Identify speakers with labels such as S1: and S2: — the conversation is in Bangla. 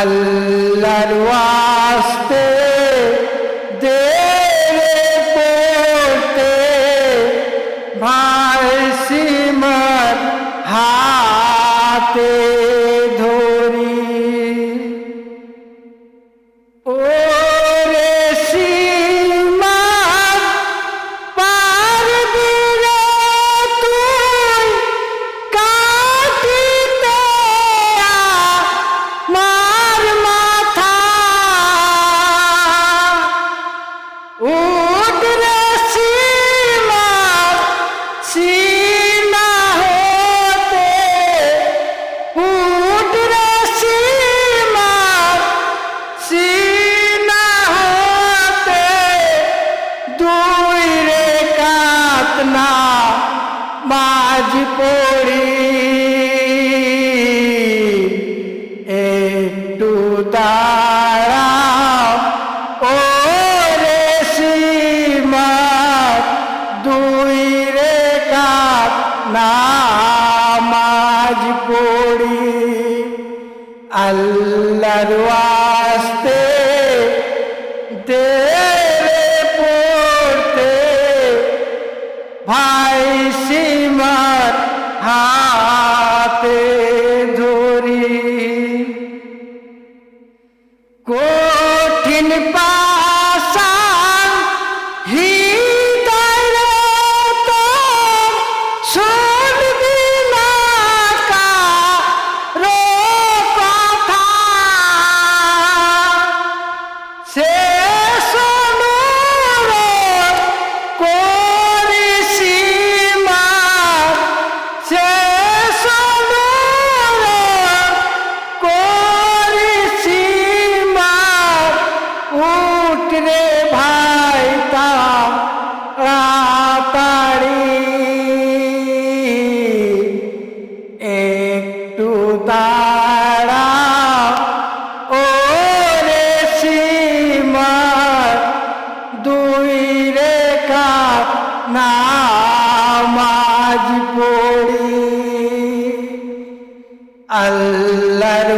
S1: আল্লাহর ওয়াস্তে দেরে পড়তে। ভাই সিমার হাতে। দাঁড়াও। ও রে সীমা দুই রে কাতনা মাঝ পড়ি। আল্লাহর ওয়াস্তে দেরে পড়তে। ভাই কঠিন পাশান রে ভাই তাড়ি একটু তাড়া ও রে সীমার দুই রেখা নামাজ পড়ি। আল্লাহর